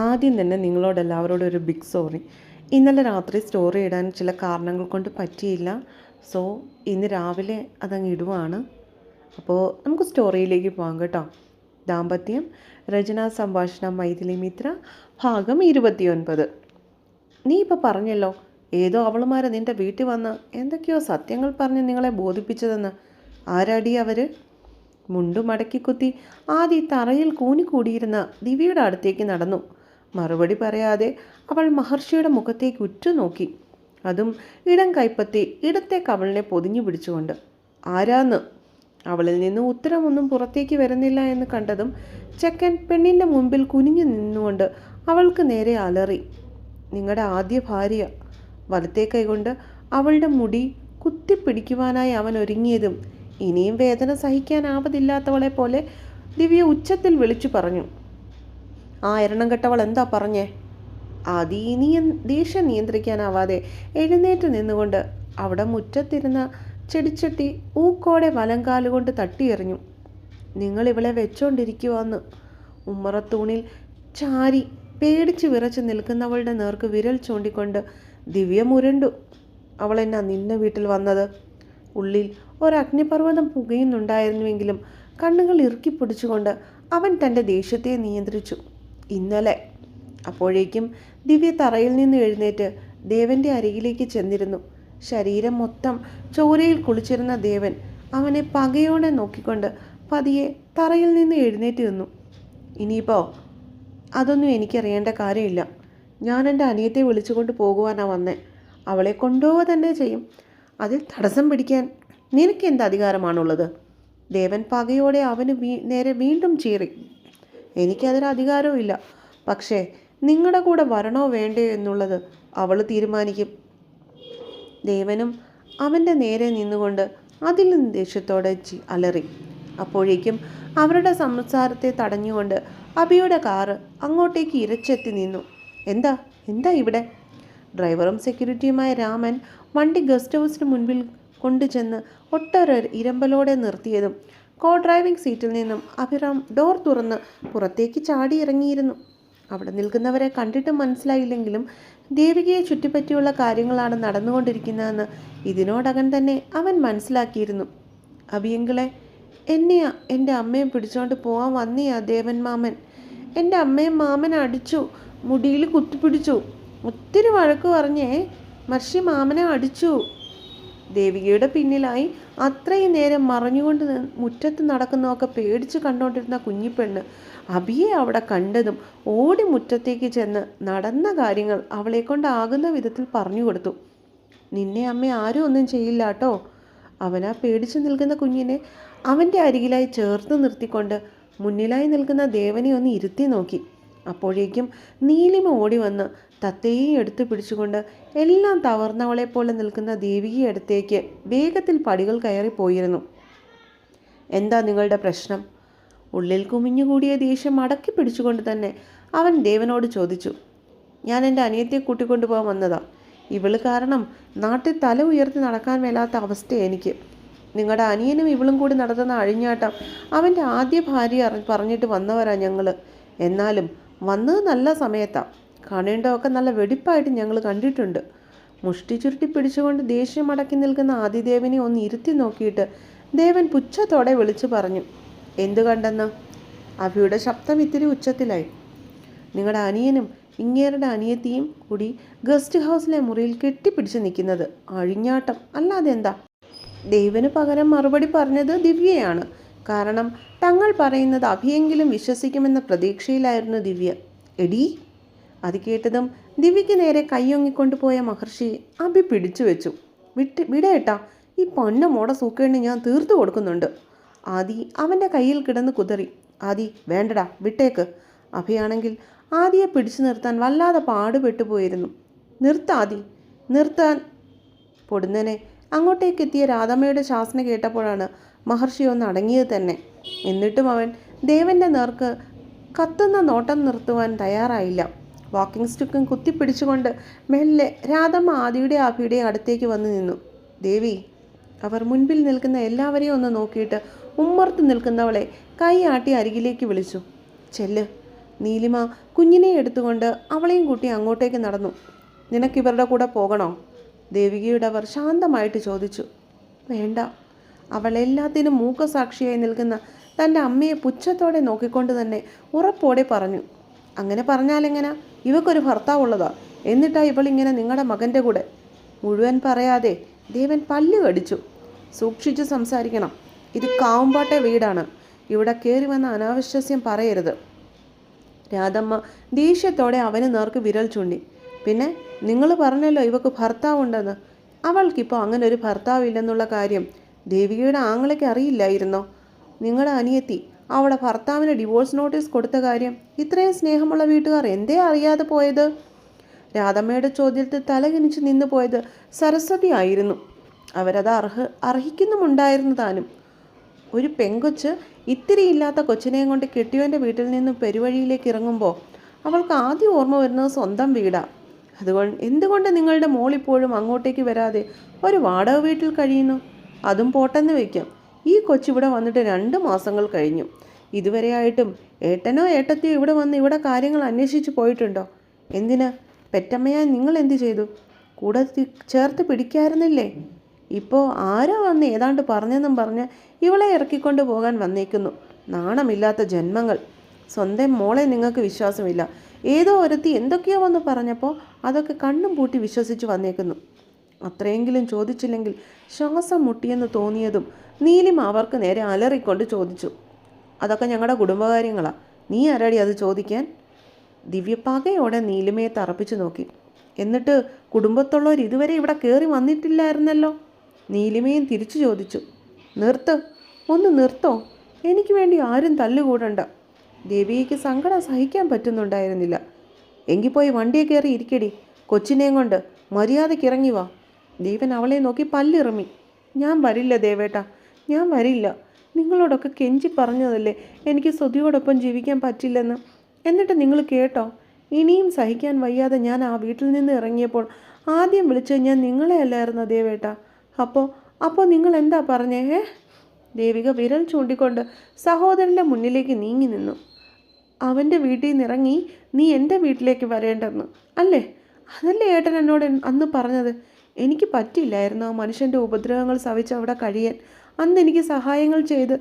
ആദ്യം തന്നെ നിങ്ങളോട് എല്ലാവരോടും ഒരു ബിഗ് സോറി ഇന്നലെ രാത്രി സ്റ്റോറി ഇടാൻ ചില കാരണങ്ങൾ കൊണ്ട് പറ്റിയില്ല. സോ ഇന്ന് രാവിലെ അതങ്ങ് ഇടുവാണ്. അപ്പോൾ നമുക്ക് സ്റ്റോറിയിലേക്ക് പോകാം കേട്ടോ. ദാമ്പത്യം രചന സംഭാഷണം മൈഥിലി മിത്ര ഭാഗം ഇരുപത്തിയൊൻപത്. നീ ഇപ്പോൾ പറഞ്ഞല്ലോ ഏതോ അവളുമാരെ നിന്റെ വീട്ടിൽ വന്ന് എന്തൊക്കെയോ സത്യങ്ങൾ പറഞ്ഞ് നിങ്ങളെ ബോധിപ്പിച്ചതെന്ന്. ആരാടി അവർ മുണ്ടും കുത്തി ആദി തറയിൽ കൂനിക്കൂടിയിരുന്ന ദിവ്യയുടെ അടുത്തേക്ക് നടന്നു. മറുപടി പറയാതെ അവൾ മഹർഷിയുടെ മുഖത്തേക്ക് ഉറ്റുനോക്കി. അതും ഇടം കൈപ്പത്തി ഇടത്തെ കവളിനെ പൊതിഞ്ഞു പിടിച്ചുകൊണ്ട്. ആരാന്ന്? അവളിൽ നിന്ന് ഉത്തരമൊന്നും പുറത്തേക്ക് വരുന്നില്ല എന്ന് കണ്ടതും ചെക്കൻ പെണ്ണിന്റെ മുമ്പിൽ കുനിഞ്ഞു നിന്നുകൊണ്ട് അവൾക്ക് നേരെ അലറി. നിങ്ങളുടെ ആദ്യ ഭാര്യ. വലത്തെ കൈകൊണ്ട് അവളുടെ മുടി കുത്തിപ്പിടിക്കുവാനായി അവൻ ഒരുങ്ങിയതും ഇനിയും വേദന സഹിക്കാനാവതില്ലാത്തവളെ പോലെ ദിവ്യ ഉച്ചത്തിൽ വിളിച്ചു പറഞ്ഞു. ആ എരണം കെട്ടവൾ എന്താ പറഞ്ഞേ? ആദി നിയ ദേഷ്യം നിയന്ത്രിക്കാനാവാതെ എഴുന്നേറ്റ് നിന്നുകൊണ്ട് അവിടെ മുറ്റത്തിരുന്ന ചെടിച്ചട്ടി ഊക്കോടെ വലങ്കാലുകൊണ്ട് തട്ടിയെറിഞ്ഞു. നിങ്ങൾ ഇവളെ വെച്ചോണ്ടിരിക്കുവാന്ന്. ഉമ്മറത്തൂണിൽ ചാരി പേടിച്ച് വിറച്ച് നിൽക്കുന്നവളുടെ നേർക്ക് വിരൽ ചൂണ്ടിക്കൊണ്ട് ദിവ്യ മുരണ്ടു. അവൾ എന്നാ നിന്ന വീട്ടിൽ വന്നത്? ഉള്ളിൽ ഒരഗ്നിപർവതം പുകയുന്നുണ്ടായിരുന്നുവെങ്കിലും കണ്ണുകൾ ഇറുക്കി പിടിച്ചുകൊണ്ട് അവൻ തന്റെ ദേഷ്യത്തെ നിയന്ത്രിച്ചു. ഇന്നലെ. അപ്പോഴേക്കും ദിവ്യ തറയിൽ നിന്ന് എഴുന്നേറ്റ് ദേവന്റെ അരികിലേക്ക് ചെന്നിരുന്നു. ശരീരം മൊത്തം ചോരയിൽ കുളിച്ചിരുന്ന ദേവൻ അവനെ പകയോടെ നോക്കിക്കൊണ്ട് പതിയെ തറയിൽ നിന്ന് എഴുന്നേറ്റ് നിന്നു. ഇനിയിപ്പോൾ അതൊന്നും എനിക്കറിയേണ്ട കാര്യമില്ല. ഞാൻ എന്റെ അനിയത്തെ വിളിച്ചുകൊണ്ട് പോകുവാനാണ് വന്നേ. അവളെ കൊണ്ടുപോവുക തന്നെ ചെയ്യും. അതിൽ തടസ്സം പിടിക്കാൻ നിനക്ക് എന്ത് അധികാരമാണുള്ളത്? ദേവൻ പകയോടെ അവന് നേരെ വീണ്ടും ചീറി. എനിക്കതിന് അധികാരവുമില്ല. പക്ഷേ നിങ്ങളുടെ കൂടെ വരണോ വേണ്ടയോ എന്നുള്ളത് അവൾ തീരുമാനിക്കും. ദേവനും അവന്റെ നേരെ നിന്നുകൊണ്ട് നിന്ന് ദേഷ്യത്തോടെ അലറി. അപ്പോഴേക്കും അവരുടെ സംസാരത്തെ തടഞ്ഞുകൊണ്ട് അബിയുടെ കാറ് അങ്ങോട്ടേക്ക് ഇരച്ചെത്തി നിന്നു. എന്താ? എന്താ ഇവിടെ? ഡ്രൈവറും സെക്യൂരിറ്റിയുമായ രാമൻ വണ്ടി ഗസ്റ്റ് ഹൗസിന് മുൻപിൽ കൊണ്ടുചെന്ന് ഒട്ടൊരു ഇരമ്പലോടെ നിർത്തിയതും കോ ഡ്രൈവിംഗ് സീറ്റിൽ നിന്നും അഭിറാം ഡോർ തുറന്ന് പുറത്തേക്ക് ചാടി ഇറങ്ങിയിരുന്നു അവിടെ നിൽക്കുന്നവരെ കണ്ടിട്ട് മനസ്സിലായില്ലെങ്കിലും ദേവികയെ ചുറ്റിപ്പറ്റിയുള്ള കാര്യങ്ങളാണ് നടന്നുകൊണ്ടിരിക്കുന്നതെന്ന് ഇതിനോടകം തന്നെ അവൻ മനസ്സിലാക്കിയിരുന്നു. അബിയങ്കിളെ എന്നെയാ എന്റെ അമ്മയും പിടിച്ചോണ്ട് പോവാൻ വന്നിയാ ദേവൻ മാമൻ? എന്റെ അമ്മയും മാമൻ അടിച്ചു മുടിയിൽ കുത്തിപ്പിടിച്ചു. ഒത്തിരി വഴക്ക് പറഞ്ഞേ മർഷി മാമനെ അടിച്ചു. ദേവികയുടെ പിന്നിലായി അത്രയും നേരം മറഞ്ഞുകൊണ്ട് മുറ്റത്ത് നടക്കുന്നതൊക്കെ പേടിച്ച് കണ്ടുകൊണ്ടിരുന്ന കുഞ്ഞിപ്പെണ്ണ് അബിയെ അവിടെ കണ്ടതും ഓടി മുറ്റത്തേക്ക് ചെന്ന് നടന്ന കാര്യങ്ങൾ അവളെ കൊണ്ടാകുന്ന വിധത്തിൽ പറഞ്ഞു കൊടുത്തു. നിന്നെ അമ്മ ആരും ഒന്നും ചെയ്യില്ല കേട്ടോ അവനാ പേടിച്ചു നിൽക്കുന്ന കുഞ്ഞിനെ അവന്റെ അരികിലായി ചേർത്ത് നിർത്തിക്കൊണ്ട് മുന്നിലായി നിൽക്കുന്ന ദേവനെ ഒന്ന് ഇരുത്തി നോക്കി. അപ്പോഴേക്കും നീലിമ ഓടി വന്ന് തത്തയെ എടുത്തു പിടിച്ചുകൊണ്ട് എല്ലാം തവർന്നവളെ പോലെ നിൽക്കുന്ന ദേവികയെ അടുത്തേക്ക് വേഗത്തിൽ പടികൾ കയറി പോയിരുന്നു. എന്താ നിങ്ങളുടെ പ്രശ്നം? ഉള്ളിൽ കുമിഞ്ഞുകൂടിയ ദേഷ്യം അടക്കി പിടിച്ചുകൊണ്ട് തന്നെ അവൻ ദേവനോട് ചോദിച്ചു. ഞാൻ എന്റെ അനിയത്തെ കൂട്ടിക്കൊണ്ടു പോകാൻ വന്നതാ. ഇവൾ കാരണം നാട്ടിൽ തല ഉയർത്തി നടക്കാൻ മേലാത്ത അവസ്ഥ എനിക്ക്. നിങ്ങളുടെ അനിയനും ഇവളും കൂടി നടത്തുന്ന അഴിഞ്ഞാട്ടം അവന്റെ ആദ്യ ഭാര്യ പറഞ്ഞിട്ട് വന്നവരാ ഞങ്ങൾ എന്നാലും വന്നത് നല്ല സമയത്താണ് കാണേണ്ടതൊക്കെ നല്ല വെടിപ്പായിട്ട് ഞങ്ങൾ കണ്ടിട്ടുണ്ട്. മുഷ്ടി ചുരുട്ടി പിടിച്ചുകൊണ്ട് ദേഷ്യം അടക്കി നിൽക്കുന്ന ആദിദേവനെ ഒന്ന് ഇരുത്തി നോക്കിയിട്ട് ദേവൻ പുച്ഛത്തോടെ വിളിച്ചു പറഞ്ഞു എന്തു കണ്ടെന്ന്? അഭിയുടെ ശബ്ദം ഇത്തിരി ഉച്ചത്തിലായി. നിങ്ങളുടെ അനിയനും ഇങ്ങേരുടെ അനിയത്തിയും കൂടി ഗസ്റ്റ് ഹൗസിലെ മുറിയിൽ കെട്ടിപ്പിടിച്ച് നിൽക്കുന്നത് അഴിഞ്ഞാട്ടം. അല്ലാതെ എന്താ ദേവന് പകരം മറുപടി പറഞ്ഞത് ദിവ്യയാണ്. കാരണം തങ്ങൾ പറയുന്നത് അഭിയെങ്കിലും വിശ്വസിക്കുമെന്ന പ്രതീക്ഷയിലായിരുന്നു ദിവ്യ. എടി അത് കേട്ടതും ദിവ്യയ്ക്ക് നേരെ കൈയൊങ്ങിക്കൊണ്ട് പോയ മഹർഷി അഭി പിടിച്ചു വെച്ചു. വിട്ട് വിടേട്ടാ ഈ പൊന്ന മോട സൂക്കേണ്ടി ഞാൻ തീർത്തു കൊടുക്കുന്നുണ്ട്. ആദി അവന്റെ കയ്യിൽ കിടന്ന് കുതറി. ആദി വേണ്ടടാ വിട്ടേക്ക്. അഭിയാണെങ്കിൽ ആദിയെ പിടിച്ചു നിർത്താൻ വല്ലാതെ പാടുപെട്ടു പോയിരുന്നു. നിർത്താദി നിർത്താൻ പൊടുന്നനെ. അങ്ങോട്ടേക്കെത്തിയ രാധമ്മയുടെ ശാസന കേട്ടപ്പോഴാണ് മഹർഷി ഒന്ന് അടങ്ങിയത് തന്നെ. എന്നിട്ടും അവൻ ദേവന്റെ നേർക്ക് കത്തുന്ന നോട്ടം നിർത്തുവാൻ തയ്യാറായില്ല. വാക്കിംഗ് സ്റ്റിക്കും കുത്തിപ്പിടിച്ചുകൊണ്ട് മെല്ലെ രാധമ്മ ആദിയുടെ ആഭിയുടെ അടുത്തേക്ക് വന്നു നിന്നു. ദേവി അവർ മുൻപിൽ നിൽക്കുന്ന എല്ലാവരെയും ഒന്ന് നോക്കിയിട്ട് ഉമ്മർത്ത് നിൽക്കുന്നവളെ കൈയാട്ടി അരികിലേക്ക് വിളിച്ചു. ചെല്ല്. നീലിമ കുഞ്ഞിനെ എടുത്തുകൊണ്ട് അവളെയും കൂട്ടി അങ്ങോട്ടേക്ക് നടന്നു. നിനക്കിവരുടെ കൂടെ പോകണോ? ദേവികയുടെ അവർ ശാന്തമായിട്ട് ചോദിച്ചു. വേണ്ട. അവൾ എല്ലാത്തിനും മൂക്കസാക്ഷിയായി നിൽക്കുന്ന തന്റെ അമ്മയെ പുച്ഛത്തോടെ നോക്കിക്കൊണ്ട് തന്നെ ഉറപ്പോടെ പറഞ്ഞു അങ്ങനെ പറഞ്ഞാലെങ്ങനെ? ഇവക്കൊരു ഭർത്താവുള്ളതാ. എന്നിട്ടാ ഇവളിങ്ങനെ നിങ്ങളുടെ മകന്റെ കൂടെ. മുഴുവൻ പറയാതെ ദേവൻ പല്ല് കടിച്ചു. സൂക്ഷിച്ചു സംസാരിക്കണം. ഇത് കാവുമ്പാട്ടെ വീടാണ്. ഇവിടെ കയറി വന്ന അനാവശ്യസ്യം പറയരുത്. രാധമ്മ ദേഷ്യത്തോടെ അവന് നേർക്ക് വിരൽ ചൂണ്ടി പിന്നെ നിങ്ങൾ പറഞ്ഞല്ലോ ഇവക്ക് ഭർത്താവുണ്ടെന്ന്. അവൾക്കിപ്പോൾ അങ്ങനെ ഒരു ഭർത്താവില്ലെന്നുള്ള കാര്യം. ദേവികയുടെ ആങ്ങളയ്ക്ക് അറിയില്ലായിരുന്നോ? നിങ്ങളുടെ അനിയത്തി അവളെ ഭർത്താവിന് ഡിവോഴ്സ് നോട്ടീസ് കൊടുത്ത കാര്യം ഇത്രയും സ്നേഹമുള്ള വീട്ടുകാർ എന്തേ അറിയാതെ പോയത്? രാധമ്മയുടെ ചോദ്യത്തിൽ തലകിനിച്ച് നിന്നു പോയത് സരസ്വതി ആയിരുന്നു. അവരത് അർഹ അർഹിക്കുന്നുമുണ്ടായിരുന്നു താനും. ഒരു പെങ്കൊച്ച് ഇത്തിരി ഇല്ലാത്ത കൊച്ചിനെയും കൊണ്ട് കെട്ടിയോന്റെ വീട്ടിൽ നിന്നും പെരുവഴിയിലേക്ക് ഇറങ്ങുമ്പോൾ അവൾക്ക് ആദ്യം ഓർമ്മ വരുന്നത് സ്വന്തം വീടാണ് അതുകൊണ്ട് എന്തുകൊണ്ട് നിങ്ങളുടെ മോൾ ഇപ്പോഴും അങ്ങോട്ടേക്ക് വരാതെ ഒരു വാടക വീട്ടിൽ കഴിയുന്നു? അതും പോട്ടെന്ന് വയ്ക്കാം ഈ കൊച്ചിവിടെ വന്നിട്ട് രണ്ട് മാസങ്ങൾ കഴിഞ്ഞു. ഇതുവരെയായിട്ടും ഏട്ടനോ ഏട്ടത്തിയോ ഇവിടെ വന്ന് ഇവിടെ കാര്യങ്ങൾ അന്വേഷിച്ച് പോയിട്ടുണ്ടോ? എന്തിന്? പെറ്റമ്മയായി നിങ്ങൾ എന്ത് ചെയ്തു? കൂടെ ചേർത്ത് പിടിക്കാറുന്നില്ലേ ഇപ്പോൾ ആരോ വന്ന് ഏതാണ്ട് പറഞ്ഞെന്നും പറഞ്ഞ് ഇവളെ ഇറക്കിക്കൊണ്ട് പോകാൻ വന്നേക്കുന്നു. നാണമില്ലാത്ത ജന്മങ്ങൾ. സ്വന്തം മോളെ നിങ്ങൾക്ക് വിശ്വാസമില്ല. ഏതോ ഒരുത്തി എന്തൊക്കെയോ വന്ന് പറഞ്ഞപ്പോൾ അതൊക്കെ കണ്ണും പൂട്ടി വിശ്വസിച്ച് വന്നേക്കുന്നു. അത്രയെങ്കിലും ചോദിച്ചില്ലെങ്കിൽ ശ്വാസം മുട്ടിയെന്ന് തോന്നിയതും നീലിമ അവർക്ക് നേരെ അലറിക്കൊണ്ട് ചോദിച്ചു. അതൊക്കെ ഞങ്ങളുടെ കുടുംബകാര്യങ്ങളാണ് നീ ആരാടി അത് ചോദിക്കാൻ? ദിവ്യപ്പാകയോടെ നീലിമയെ തറപ്പിച്ചു നോക്കി. എന്നിട്ട് കുടുംബത്തുള്ളവർ ഇതുവരെ ഇവിടെ കയറി വന്നിട്ടില്ലായിരുന്നല്ലോ? നീലിമയും തിരിച്ചു ചോദിച്ചു. നിർത്ത്. ഒന്ന് നിർത്തോ. എനിക്ക് വേണ്ടി ആരും തല്ലുകൂടണ്ട. ദേവിക്ക് സങ്കടം സഹിക്കാൻ പറ്റുന്നുണ്ടായിരുന്നില്ല. എങ്കിൽ പോയി വണ്ടിയെ കയറി ഇരിക്കടി. കൊച്ചിനെയും കൊണ്ട് മര്യാദയ്ക്ക് ഇറങ്ങി വാ. ദേവൻ അവളെ നോക്കി പല്ലിറമി. ഞാൻ വരില്ല ദേവേട്ട ഞാൻ വരില്ല. നിങ്ങളോടൊക്കെ കെഞ്ചി പറഞ്ഞതല്ലേ എനിക്ക് സ്വതിയോടൊപ്പം ജീവിക്കാൻ പറ്റില്ലെന്ന്. എന്നിട്ട് നിങ്ങൾ കേട്ടോ ഇനിയും സഹിക്കാൻ വയ്യാതെ ഞാൻ ആ വീട്ടിൽ നിന്ന് ഇറങ്ങിയപ്പോൾ ആദ്യം വിളിച്ചത് ഞാൻ നിങ്ങളെ അല്ലായിരുന്നോ ദേവേട്ട? അപ്പോൾ അപ്പോൾ നിങ്ങൾ എന്താ പറഞ്ഞേ ഏ ദേവിക വിരൽ ചൂണ്ടിക്കൊണ്ട് സഹോദരന്റെ മുന്നിലേക്ക് നീങ്ങി നിന്നു. അവന്റെ വീട്ടിൽ നിന്ന് ഇറങ്ങി നീ എന്റെ വീട്ടിലേക്ക് വരേണ്ടെന്ന് അല്ലേ? അതല്ലേ ഏട്ടൻ എന്നോട് അന്ന് പറഞ്ഞത്? എനിക്ക് പറ്റില്ലായിരുന്നു ആ മനുഷ്യന്റെ ഉപദ്രവങ്ങൾ സഹിച്ച് അവിടെ കഴിയാൻ. അന്ന് എനിക്ക് സഹായങ്ങൾ ചെയ്ത്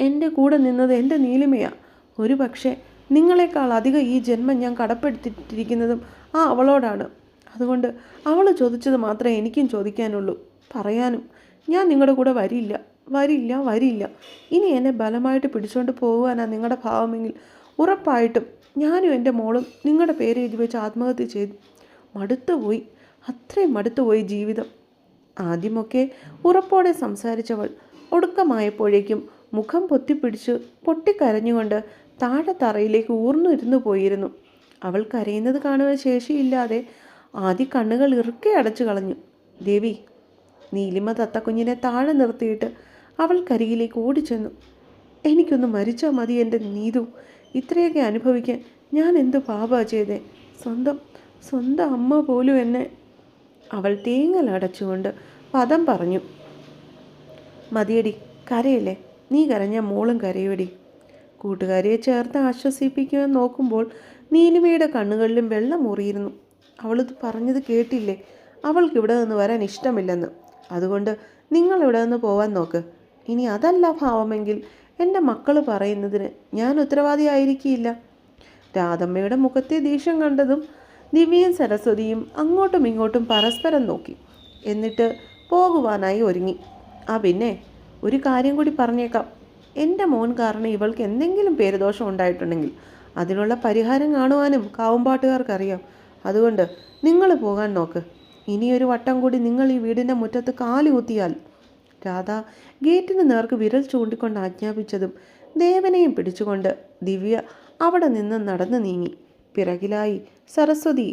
എന്റെ കൂടെ നിന്നത് എന്റെ നീലിമയാണ് ഒരു പക്ഷേ നിങ്ങളെക്കാൾ അധികം ഈ ജന്മം ഞാൻ കടപ്പെടുത്തിട്ടിരിക്കുന്നതും ആ അവളോടാണ്. അതുകൊണ്ട് അവൾ ചോദിച്ചത് മാത്രമേ എനിക്കും ചോദിക്കാനുള്ളൂ. പറയാനും. ഞാൻ നിങ്ങളുടെ കൂടെ വരില്ല. വരില്ല വരില്ല. ഇനി എന്നെ ബലമായിട്ട് പിടിച്ചുകൊണ്ട് പോകുവാനാണ് നിങ്ങളുടെ ഭാവമെങ്കിൽ ഉറപ്പായിട്ടും ഞാനും എന്റെ മോളും നിങ്ങളുടെ പേര് എഴുതി വെച്ച് ആത്മഹത്യ ചെയ്തു. മടുത്തുപോയി. അത്രയും അടുത്തുപോയി ജീവിതം. ആദ്യമൊക്കെ ഉറപ്പോടെ സംസാരിച്ചവൾ ഒടുക്കമായപ്പോഴേക്കും മുഖം പൊത്തിപ്പിടിച്ച് പൊട്ടിക്കരഞ്ഞുകൊണ്ട് താഴെ തറയിലേക്ക് ഊർന്നിരുന്നു പോയിരുന്നു. അവൾ കരയുന്നത് കാണുവാൻ ശേഷിയില്ലാതെ ആദ്യ കണ്ണുകൾ ഇറുക്കെ അടച്ചു കളഞ്ഞു. ദേവി നീലിമ തത്തക്കുഞ്ഞിനെ താഴെ നിർത്തിയിട്ട് അവൾ കരികിലേക്ക് ഓടിച്ചെന്നു. എനിക്കൊന്ന് മരിച്ചാൽ മതി എന്റെ നീതു. ഇത്രയൊക്കെ അനുഭവിക്കാൻ ഞാൻ എന്ത് പാപാ ചെയ്തേ? സ്വന്തം സ്വന്തം അമ്മ പോലും എന്നെ അവൾ തീങ്ങലടച്ചുകൊണ്ട് പദം പറഞ്ഞു. മതിയടി കരയല്ലേ? നീ കരഞ്ഞ മോളും കരയുടി കൂട്ടുകാരിയെ ചേർത്ത് ആശ്വസിപ്പിക്കുവാൻ നോക്കുമ്പോൾ നീലിമയുടെ കണ്ണുകളിലും വെള്ളം മുറിയിരുന്നു അവളിത് പറഞ്ഞത് കേട്ടില്ലേ? അവൾക്ക് ഇവിടെ നിന്ന് വരാൻ ഇഷ്ടമില്ലെന്ന്. അതുകൊണ്ട് നിങ്ങൾ ഇവിടെ നിന്ന് പോവാൻ നോക്ക്. ഇനി അതല്ല ഭാവമെങ്കിൽ എന്റെ മക്കൾ പറയുന്നതിന് ഞാൻ ഉത്തരവാദിയായിരിക്കില്ല. രാധമ്മയുടെ മുഖത്തെ ദേഷ്യം കണ്ടതും ദിവ്യയും സരസ്വതിയും അങ്ങോട്ടും ഇങ്ങോട്ടും പരസ്പരം നോക്കി. എന്നിട്ട് പോകുവാനായി ഒരുങ്ങി. ആ പിന്നെ ഒരു കാര്യം കൂടി പറഞ്ഞേക്കാം. എന്റെ മോൻ കാരണം ഇവൾക്ക് എന്തെങ്കിലും പേരുദോഷം ഉണ്ടായിട്ടുണ്ടെങ്കിൽ അതിനുള്ള പരിഹാരം കാണുവാനും കാവുമ്പാട്ടുകാർക്കറിയാം അതുകൊണ്ട് നിങ്ങൾ പോകാൻ നോക്ക്. ഇനിയൊരു വട്ടം കൂടി നിങ്ങൾ ഈ വീടിന്റെ മുറ്റത്ത് കാലി കുത്തിയാൽ രാധ ഗേറ്റിന് നേർക്ക് വിരൽ ചൂണ്ടിക്കൊണ്ട് ആജ്ഞാപിച്ചതും ദേവനെയും പിടിച്ചുകൊണ്ട് ദിവ്യ അവിടെ നിന്ന് നടന്നു നീങ്ങി. പിറകിലായി സരസ്വതി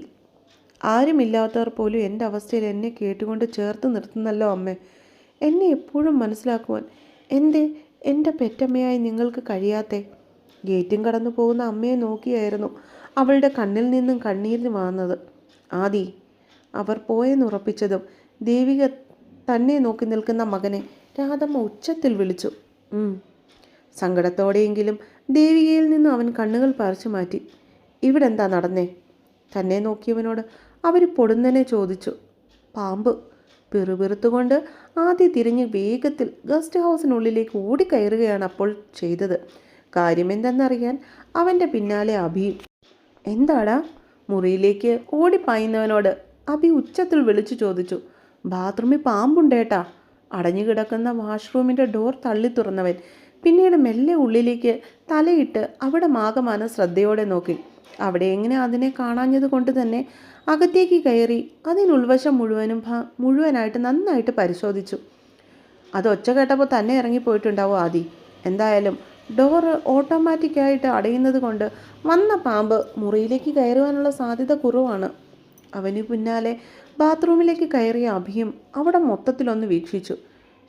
ആരുമില്ലാത്തവർ പോലും എന്റെ അവസ്ഥയിൽ എന്നെ കേട്ടുകൊണ്ട് ചേർത്ത് നിർത്തുന്നല്ലോ അമ്മ. എന്നെ എപ്പോഴും മനസ്സിലാക്കുവാൻ എന്റെ എന്റെ പെറ്റമ്മയായി നിങ്ങൾക്ക് കഴിയാത്തെ? ഗേറ്റും കടന്നു പോകുന്ന അമ്മയെ നോക്കിയായിരുന്നു അവളുടെ കണ്ണിൽ നിന്നും കണ്ണീരിന് വാങ്ങുന്നത് ആദി അവർ പോയെന്നുറപ്പിച്ചതും ദേവിക തന്നെ നോക്കി നിൽക്കുന്ന മകനെ രാധമ്മ ഉച്ചത്തിൽ വിളിച്ചു. സങ്കടത്തോടെയെങ്കിലും ദേവികയിൽ നിന്നും അവൻ കണ്ണുകൾ പറിച്ചു മാറ്റി. ഇവിടെന്താ നടന്നേ? തന്നെ നോക്കിയവനോട് അവർ പൊടുന്നനെ ചോദിച്ചു പാമ്പ് പിറുപിറുത്തുകൊണ്ട് ആദ്യം തിരിഞ്ഞ് വേഗത്തിൽ ഗസ്റ്റ് ഹൗസിനുള്ളിലേക്ക് ഓടിക്കയറുകയാണ് അപ്പോൾ ചെയ്തത്. കാര്യമെന്തെന്നറിയാൻ അവന്റെ പിന്നാലെ അഭി എന്താടാ? മുറിയിലേക്ക് ഓടിപ്പായുന്നവനോട് അഭി ഉച്ചത്തിൽ വിളിച്ചു ചോദിച്ചു ബാത്റൂമിൽ പാമ്പുണ്ടേട്ടാ? അടഞ്ഞു കിടക്കുന്ന വാഷ്റൂമിന്റെ ഡോർ തള്ളി തുറന്നവൻ പിന്നീട് മെല്ലെ ഉള്ളിലേക്ക് തലയിട്ട് അവിടെ മാകമാനം ശ്രദ്ധയോടെ നോക്കി. അവിടെ എങ്ങനെ അതിനെ കാണാഞ്ഞത് കൊണ്ട് തന്നെ അകത്തേക്ക് കയറി അതിനുൾവശം മുഴുവനും മുഴുവനായിട്ട് നന്നായിട്ട് പരിശോധിച്ചു. അത് ഒച്ച കേട്ടപ്പോൾ തന്നെ ഇറങ്ങിപ്പോയിട്ടുണ്ടാവും ആദി. എന്തായാലും ഡോറ് ഓട്ടോമാറ്റിക്കായിട്ട് അടയുന്നത് കൊണ്ട് വന്ന പാമ്പ് മുറിയിലേക്ക് കയറുവാനുള്ള സാധ്യത കുറവാണ്. അവന് പിന്നാലെ ബാത്റൂമിലേക്ക് കയറിയ അഭിയും അവിടെ മൊത്തത്തിലൊന്ന് വീക്ഷിച്ചു.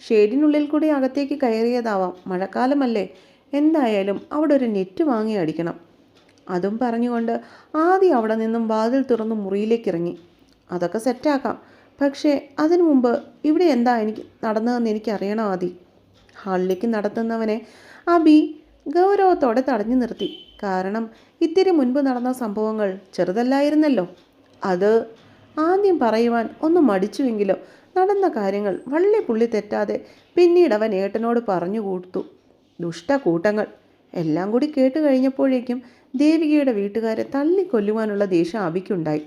ഷെയ്ഡിനുള്ളിൽ കൂടി അകത്തേക്ക് കയറിയതാവാം. മഴക്കാലമല്ലേ. എന്തായാലും അവിടെ ഒരു നെറ്റ് വാങ്ങി അടിക്കണം. അതും പറഞ്ഞുകൊണ്ട് ആദ്യം അവിടെ നിന്നും വാതിൽ തുറന്ന് മുറിയിലേക്ക് ഇറങ്ങി അതൊക്കെ സെറ്റാക്കാം. പക്ഷേ അതിനു മുമ്പ് ഇവിടെ എന്താ എനിക്ക് നടന്നതെന്ന് എനിക്കറിയണം ആദി. ഹാളിലേക്ക് നടത്തുന്നവനെ അബി ഗൗരവത്തോടെ തടഞ്ഞു നിർത്തി. കാരണം ഇത്തിരി മുൻപ് നടന്ന സംഭവങ്ങൾ ചെറുതല്ലായിരുന്നല്ലോ. അത് ആദ്യം പറയുവാൻ ഒന്ന് മടിച്ചുവെങ്കിലും നടന്ന കാര്യങ്ങൾ വള്ളി പുള്ളി തെറ്റാതെ പിന്നീട് അവൻ ഏട്ടനോട് പറഞ്ഞു കൊടുത്തു. ദുഷ്ടകൂട്ടങ്ങൾ എല്ലാം കൂടി കേട്ട് കഴിഞ്ഞപ്പോഴേക്കും ദേവികയുടെ വീട്ടുകാരെ തള്ളിക്കൊല്ലുവാനുള്ള ദേഷ്യം അബിക്കുണ്ടായി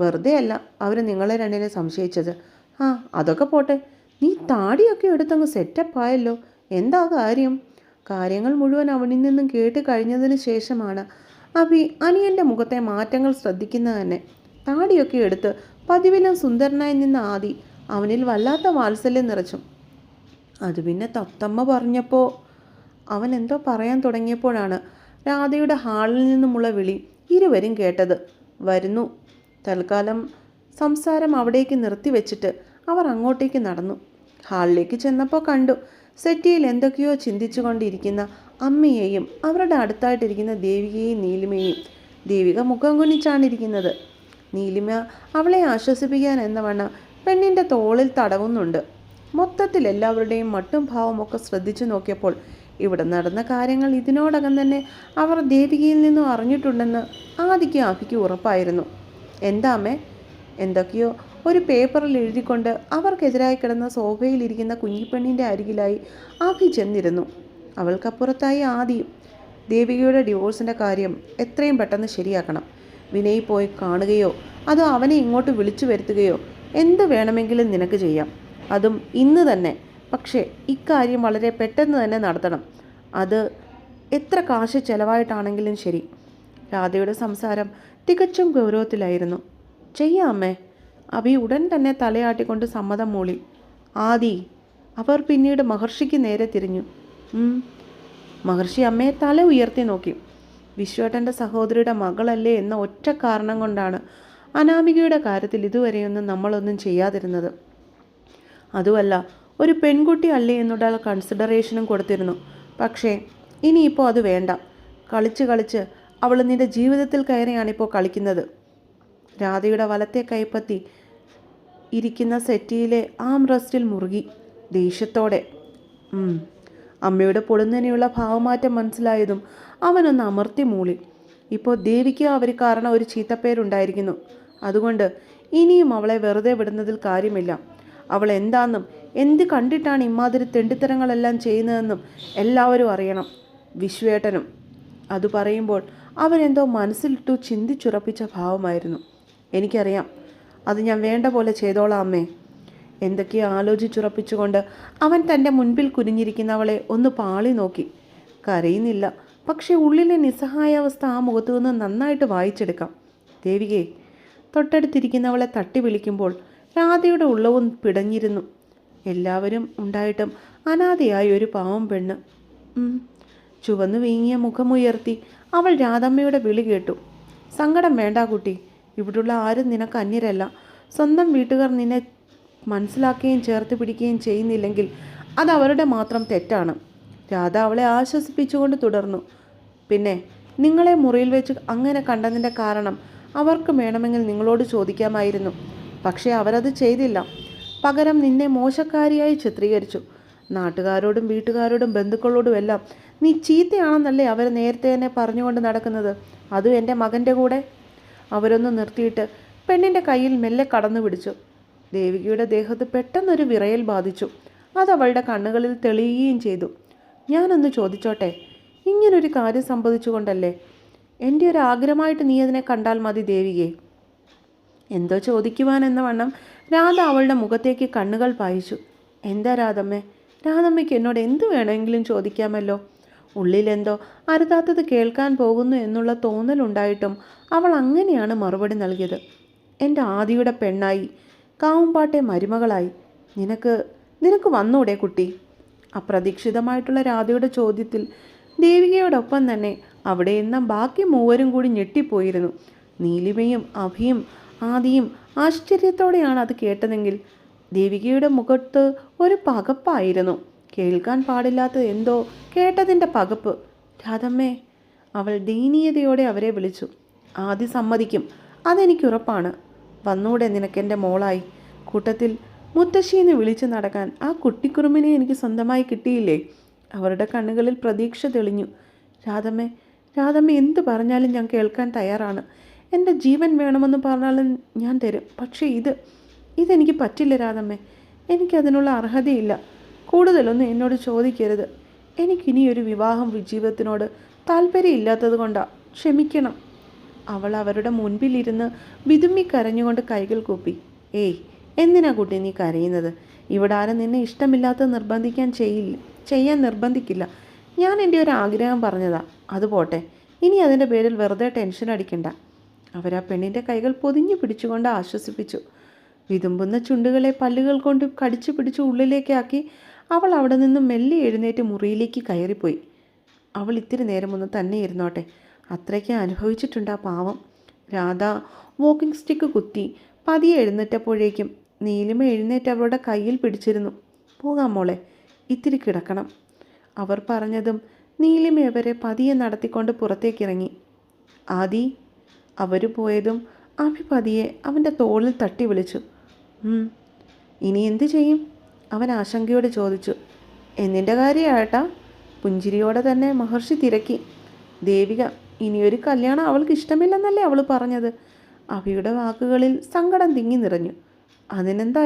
വെറുതെ അല്ല അവർ നിങ്ങളെ രണ്ടിനെ സംശയിച്ചത്. ആ അതൊക്കെ പോട്ടെ. നീ താടിയൊക്കെ എടുത്തങ്ങ് സെറ്റപ്പ് ആയല്ലോ. എന്താ കാര്യം? കാര്യങ്ങൾ മുഴുവൻ അവനിൽ നിന്നും കേട്ട് കഴിഞ്ഞതിന് ശേഷമാണ്. അബി അനിയന്റെ മുഖത്തെ മാറ്റങ്ങൾ ശ്രദ്ധിക്കുന്നത് തന്നെ. താടിയൊക്കെ എടുത്ത് പതിവിലും സുന്ദരനായി നിന്ന ആദി അവനിൽ വല്ലാത്ത വാത്സല്യം നിറച്ചു. അത് പിന്നെ തത്തമ്മ പറഞ്ഞപ്പോൾ അവൻ എന്തോ പറയാൻ തുടങ്ങിയപ്പോഴാണ് രാധയുടെ ഹാളിൽ നിന്നുമുള്ള വിളി ഇരുവരും കേട്ടത് വരുന്നു. തൽക്കാലം സംസാരം അവിടേക്ക് നിർത്തിവെച്ചിട്ട് അവർ അങ്ങോട്ടേക്ക് നടന്നു. ഹാളിലേക്ക് ചെന്നപ്പോൾ കണ്ടു സെറ്റിയിൽ എന്തൊക്കെയോ ചിന്തിച്ചുകൊണ്ടിരിക്കുന്ന അമ്മയെയും അവരുടെ അടുത്തായിട്ടിരിക്കുന്ന ദേവികയെയും നീലിമയെയും ദേവിക മുഖം കുനിച്ചാണ് ഇരിക്കുന്നത്. നീലിമ അവളെ ആശ്വസിപ്പിക്കാൻ എന്നവണ്ണം പെണ്ണിന്റെ തോളിൽ തടവുന്നുണ്ട്. മൊത്തത്തിൽ എല്ലാവരുടെയും മട്ടും ഭാവമൊക്കെ ശ്രദ്ധിച്ചു നോക്കിയപ്പോൾ ഇവിടെ നടന്ന കാര്യങ്ങൾ ഇതിനോടകം തന്നെ അവർ ദേവികയിൽ നിന്നും അറിഞ്ഞിട്ടുണ്ടെന്ന് ആദിക്ക് ആഫിക്ക് ഉറപ്പായിരുന്നു. എന്താമേ എന്തൊക്കെയോ? ഒരു പേപ്പറിൽ എഴുതിക്കൊണ്ട് അവർക്കെതിരായി കിടന്ന സോഫയിലിരിക്കുന്ന കുഞ്ഞിപ്പെണ്ണിന്റെ അരികിലായി ആഫി ചെന്നിരുന്നു. അവൾക്കപ്പുറത്തായി ആദിയും ദേവികയുടെ ഡിവോഴ്സിന്റെ കാര്യം എത്രയും പെട്ടെന്ന് ശരിയാക്കണം. വിനയ് പോയി കാണുകയോ അതോ അവനെ ഇങ്ങോട്ട് വിളിച്ചു വരുത്തുകയോ എന്ത് വേണമെങ്കിലും നിനക്ക് ചെയ്യാം. അതും ഇന്ന് തന്നെ. പക്ഷേ ഇക്കാര്യം വളരെ പെട്ടെന്ന് തന്നെ നടത്തണം. അത് എത്ര കാശ് ചെലവായിട്ടാണെങ്കിലും ശരി. രാധയുടെ സംസാരം തികച്ചും ഗൗരവത്തിലായിരുന്നു. ചെയ്യാമേ അഭി ഉടൻ തന്നെ തലയാട്ടിക്കൊണ്ട് സമ്മതം മൂളി. ആദി. അവർ പിന്നീട് മഹർഷിക്ക് നേരെ തിരിഞ്ഞു. മഹർഷി അമ്മയെ തല ഉയർത്തി നോക്കി. വിശ്വേട്ടന്റെ സഹോദരിയുടെ മകളല്ലേ എന്ന ഒറ്റ കാരണം കൊണ്ടാണ് അനാമികയുടെ കാര്യത്തിൽ ഇതുവരെയൊന്നും നമ്മളൊന്നും ചെയ്യാതിരുന്നത്. അതുമല്ല ഒരു പെൺകുട്ടി അല്ലേ എന്നുള്ള കൺസിഡറേഷനും കൊടുത്തിരുന്നു. പക്ഷേ ഇനിയിപ്പോൾ അത് വേണ്ട. കളിച്ച് കളിച്ച് അവൾ നിന്റെ ജീവിതത്തിൽ കയറിയാണിപ്പോൾ കളിക്കുന്നത്. രാധയുടെ വലത്തെ കൈപ്പത്തി ഇരിക്കുന്ന സെറ്റിയിലെ ആം റസ്റ്റിൽ മുറുകി. ദേഷ്യത്തോടെ. അമ്മയുടെ പൊടുന്നനെയുള്ള ഭാവമാറ്റം മനസ്സിലായതും അവനൊന്ന് അമർത്തി മൂളി. ഇപ്പോൾ ദേവിക്ക് അവർ കാരണം ഒരു ചീത്തപ്പേരുണ്ടായിരിക്കുന്നു. അതുകൊണ്ട് ഇനിയും അവളെ വെറുതെ വിടുന്നതിൽ കാര്യമില്ല. അവൾ എന്താണെന്നും എന്ത് കണ്ടിട്ടാണ് ഇമാതിരി തെണ്ടിത്തരങ്ങളെല്ലാം ചെയ്യുന്നതെന്നും എല്ലാവരും അറിയണം. വിശ്വേട്ടനും. അത് പറയുമ്പോൾ അവനെന്തോ മനസ്സിലിട്ടു ചിന്തിച്ചുറപ്പിച്ച ഭാവമായിരുന്നു. എനിക്കറിയാം. അത് ഞാൻ വേണ്ട പോലെ ചെയ്തോളാം അമ്മേ. എന്തൊക്കെയോ ആലോചിച്ചുറപ്പിച്ചുകൊണ്ട് അവൻ തന്റെ മുൻപിൽ കുനിഞ്ഞിരിക്കുന്നവളെ ഒന്ന് പാളി നോക്കി. കരയുന്നില്ല. പക്ഷേ ഉള്ളിലെ നിസ്സഹായാവസ്ഥ ആ മുഖത്തു നിന്ന് നന്നായിട്ട് വായിച്ചെടുക്കാം. ദേവികയെ തൊട്ടടുത്തിരിക്കുന്നവളെ തട്ടി വിളിക്കുമ്പോൾ രാധയുടെ ഉള്ളവും പിടഞ്ഞിരുന്നു. എല്ലാവരും ഉണ്ടായിട്ടും അനാഥയായ ഒരു പാവം പെണ്ണ്. ചുവന്നു വീങ്ങിയ മുഖമുയർത്തി അവൾ രാധമ്മയുടെ വിളി കേട്ടു. സങ്കടം വേണ്ട കുട്ടി. ഇവിടുള്ള ആരും നിനക്ക് അന്യരല്ല. സ്വന്തം വീട്ടുകാർ നിന്നെ മനസ്സിലാക്കുകയും ചേർത്ത് പിടിക്കുകയും ചെയ്യുന്നില്ലെങ്കിൽ അത് അവരുടെ മാത്രം തെറ്റാണ്. രാധ അവളെ ആശ്വസിപ്പിച്ചുകൊണ്ട് തുടർന്നു. പിന്നെ നിങ്ങളെ മുറിയിൽ വെച്ച് അങ്ങനെ കണ്ടതിന്റെ കാരണം അവർക്ക് വേണമെങ്കിൽ നിങ്ങളോട് ചോദിക്കാമായിരുന്നു. പക്ഷേ അവരത് ചെയ്തില്ല. പകരം നിന്നെ മോശക്കാരിയായി ചിത്രീകരിച്ചു. നാട്ടുകാരോടും വീട്ടുകാരോടും ബന്ധുക്കളോടും എല്ലാം നീ ചീത്തയാണെന്നല്ലേ അവർ നേരത്തെ തന്നെ പറഞ്ഞുകൊണ്ട് നടക്കുന്നത്? അതും എന്റെ മകന്റെ കൂടെ? അവരൊന്ന് നിർത്തിയിട്ട് പെണ്ണിന്റെ കയ്യിൽ മെല്ലെ കടന്നു പിടിച്ചു. ദേവികയുടെ ദേഹത്ത് പെട്ടെന്നൊരു വിറയൽ ബാധിച്ചു. അത് അവളുടെ കണ്ണുകളിൽ തെളിയുകയും ചെയ്തു. ഞാനൊന്ന് ചോദിച്ചോട്ടെ ഇങ്ങനൊരു കാര്യം സംഭവിച്ചുകൊണ്ടല്ലേ? എന്റെ ഒരു ആഗ്രഹമായിട്ട് നീ അതിനെ കണ്ടാൽ മതി ദേവികയെ. എന്തോ ചോദിക്കുവാൻ എന്ന വണ്ണം രാധ അവളുടെ മുഖത്തേക്ക് കണ്ണുകൾ പായിച്ചു. എന്താ രാധമ്മേ? രാധമ്മയ്ക്ക് എന്നോട് എന്ത് വേണമെങ്കിലും ചോദിക്കാമല്ലോ? ഉള്ളിലെന്തോ അരുതാത്തത് കേൾക്കാൻ പോകുന്നു എന്നുള്ള തോന്നലുണ്ടായിട്ടും അവൾ അങ്ങനെയാണ് മറുപടി നൽകിയത്. എന്റെ ആദിയുടെ പെണ്ണായി. കാവുംപാട്ടെ മരുമകളായി. നിനക്ക് നിനക്ക് വന്നൂടെ കുട്ടി? അപ്രതീക്ഷിതമായിട്ടുള്ള രാധയുടെ ചോദ്യത്തിൽ ദേവികയോടൊപ്പം തന്നെ അവിടെ നിന്നും ബാക്കി മൂവരും കൂടി ഞെട്ടിപ്പോയിരുന്നു. നീലിമയും അഭിയും ആദിയും ആശ്ചര്യത്തോടെയാണ് അത് കേട്ടതെങ്കിൽ ദേവികയുടെ മുഖത്ത് ഒരു പകപ്പായിരുന്നു. കേൾക്കാൻ പാടില്ലാത്ത എന്തോ കേട്ടതിന്റെ പകപ്പ്. രാധമ്മേ അവൾ ദയനീയതയോടെ അവരെ വിളിച്ചു. ആദി സമ്മതിക്കും. അതെനിക്ക് ഉറപ്പാണ്. വന്നൂടെ നിനക്കെന്റെ മോളായി. കൂട്ടത്തിൽ മുത്തശ്ശീന്ന് വിളിച്ചു നടക്കാൻ ആ കുട്ടിക്കുറുമ്പിനെ എനിക്ക് സ്വന്തമായി കിട്ടിയില്ലേ? അവരുടെ കണ്ണുകളിൽ പ്രതീക്ഷ തെളിഞ്ഞു. രാധമ്മേ രാധമ്മ എന്ത് പറഞ്ഞാലും ഞാൻ കേൾക്കാൻ തയ്യാറാണ്. എന്റെ ജീവൻ വേണമെന്ന് പറഞ്ഞാലും ഞാൻ തരും. പക്ഷേ ഇത് ഇതെനിക്ക് പറ്റില്ല രാധമ്മേ. എനിക്കതിനുള്ള അർഹതയില്ല. കൂടുതലൊന്നും എന്നോട് ചോദിക്കരുത്. എനിക്കിനി ഒരു വിവാഹം ജീവിതത്തിനോട് താല്പര്യമില്ലാത്തത് കൊണ്ടാണ് ക്ഷമിക്കണം. അവൾ അവരുടെ മുൻപിലിരുന്ന് വിതുമ്മി കരഞ്ഞുകൊണ്ട് കൈകൾ കൂപ്പി. ഏയ് എന്തിനാ കുട്ടി നീ കരയുന്നത്? ഇവിടെ ആരും നിന്നെ ഇഷ്ടമില്ലാത്ത നിർബന്ധിക്കാൻ ചെയ്യില്ല ചെയ്യാൻ നിർബന്ധിക്കില്ല. ഞാൻ എന്റെ ഒരു ആഗ്രഹം പറഞ്ഞതാ. അത് പോട്ടെ. ഇനി അതിന്റെ പേരിൽ വെറുതെ ടെൻഷൻ അടിക്കണ്ട. അവരാ പെണ്ണിന്റെ കൈകൾ പൊതിഞ്ഞു പിടിച്ചുകൊണ്ട് ആശ്വസിപ്പിച്ചു. വിതുമ്പുന്ന ചുണ്ടുകളെ പല്ലുകൾ കൊണ്ട് കടിച്ചു പിടിച്ച് ഉള്ളിലേക്കാക്കി അവൾ അവിടെ നിന്നും മെല്ലെ എഴുന്നേറ്റ് മുറിയിലേക്ക് കയറിപ്പോയി. അവൾ ഇത്തിരി നേരം ഒന്ന് തന്നെ ഇരുന്നോട്ടെ. അത്രയ്ക്ക് അനുഭവിച്ചിട്ടുണ്ട് ആ പാവം. രാധ വോക്കിംഗ് സ്റ്റിക്ക് കുത്തി പതിയെ എഴുന്നേറ്റപ്പോഴേക്കും നീലിമ എഴുന്നേറ്റ് അവളുടെ കയ്യിൽ പിടിച്ചിരുന്നു. പോകാം മോളെ ഇത്തിരി കിടക്കണം. അവർ പറഞ്ഞതും നീലിമ അവരെ പതിയെ നടത്തിക്കൊണ്ട് പുറത്തേക്കിറങ്ങി. ആദി അവർ പോയതും അഭി പതിയെ അവന്റെ തോളിൽ തട്ടി വിളിച്ചു. ഇനി എന്തു ചെയ്യും? അവൻ ആശങ്കയോടെ ചോദിച്ചു. എന്നിന്റെ കാര്യമായിട്ട പുഞ്ചിരിയോടെ തന്നെ മഹർഷി തിരക്കി. ദേവിക ഇനിയൊരു കല്യാണം അവൾക്ക് ഇഷ്ടമില്ലെന്നല്ലേ അവൾ പറഞ്ഞത്? അഭിയുടെ വാക്കുകളിൽ സങ്കടം തിങ്ങി നിറഞ്ഞു. അതിനെന്താ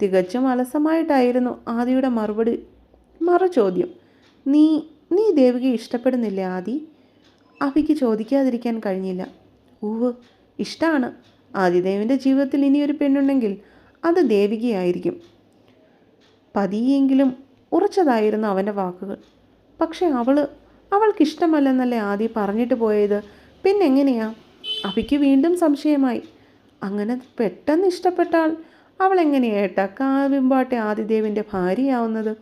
തികച്ചും അലസമായിട്ടായിരുന്നു ആദിയുടെ മറുപടി. മറു ചോദ്യം നീ നീ ദേവികയെ ഇഷ്ടപ്പെടുന്നില്ലേ ആദി? അഭിക്ക് ചോദിക്കാതിരിക്കാൻ കഴിഞ്ഞില്ല. ഊവ് ഇഷ്ടമാണ് ആദിദേവിന്റെ ജീവിതത്തിൽ ഇനിയൊരു പെണ്ണുണ്ടെങ്കിൽ അത് ദേവികയായിരിക്കും. പതിയെങ്കിലും ഉറച്ചതായിരുന്നു അവന്റെ വാക്കുകൾ. പക്ഷേ അവൾ അവൾക്കിഷ്ടമല്ലെന്നല്ലേ ആദ്യം പറഞ്ഞിട്ട് പോയത്? പിന്നെങ്ങനെയാ? അഭിക്ക് വീണ്ടും സംശയമായി. അങ്ങനെ പെട്ടെന്ന് ഇഷ്ടപ്പെട്ടാൽ അവൾ കാവിമ്പാട്ടെ ആദിദേവിന്റെ ഭാര്യയാവുന്നത്?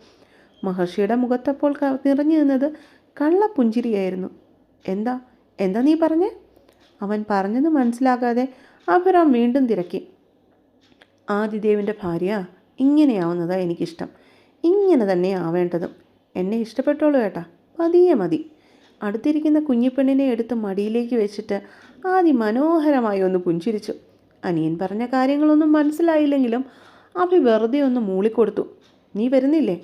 മഹർഷിയുടെ മുഖത്തപ്പോൾ നിറഞ്ഞു നിന്നത് കള്ളപ്പുഞ്ചിരിയായിരുന്നു. എന്താ? എന്താ നീ പറഞ്ഞേ? അവൻ പറഞ്ഞത് മനസ്സിലാകാതെ അഭിറാം വീണ്ടും തിരക്കി. ആദിദേവിന്റെ ഭാര്യ ഇങ്ങനെയാവുന്നതാണ് എനിക്കിഷ്ടം. ഇങ്ങനെ തന്നെ ആവേണ്ടതും. എന്നെ ഇഷ്ടപ്പെട്ടോളൂ ഏട്ടാ. പതിയെ മതി. അടുത്തിരിക്കുന്ന കുഞ്ഞിപ്പെണ്ണിനെ എടുത്ത് മടിയിലേക്ക് വെച്ചിട്ട് ആദി മനോഹരമായി ഒന്ന് പുഞ്ചിരിച്ചു. അനിയൻ പറഞ്ഞ കാര്യങ്ങളൊന്നും മനസ്സിലായില്ലെങ്കിലും അഭി വെറുതെ ഒന്ന് മൂളിക്കൊടുത്തു. നീ വരുന്നില്ലേ?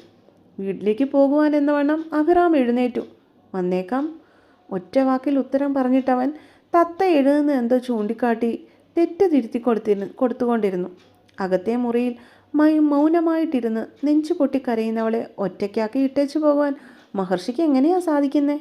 വീട്ടിലേക്ക് പോകുവാൻ എന്ന വണ്ണം അഭിറാം എഴുന്നേറ്റു. വന്നേക്കാം. ഒറ്റ വാക്കിൽ ഉത്തരം പറഞ്ഞിട്ടവൻ തത്ത എഴുതുന്ന എന്തോ ചൂണ്ടിക്കാട്ടി തെറ്റ് തിരുത്തി കൊടുത്തിരുന്നു കൊടുത്തുകൊണ്ടിരുന്നു. അകത്തെ മുറിയിൽ മൈ മൗനമായിട്ടിരുന്ന് നെഞ്ചു പൊട്ടി കരയുന്നവളെ ഒറ്റയ്ക്കാക്കി ഇട്ടേച്ചു പോകാൻ മഹർഷിക്ക് എങ്ങനെയാ സാധിക്കുന്നേ?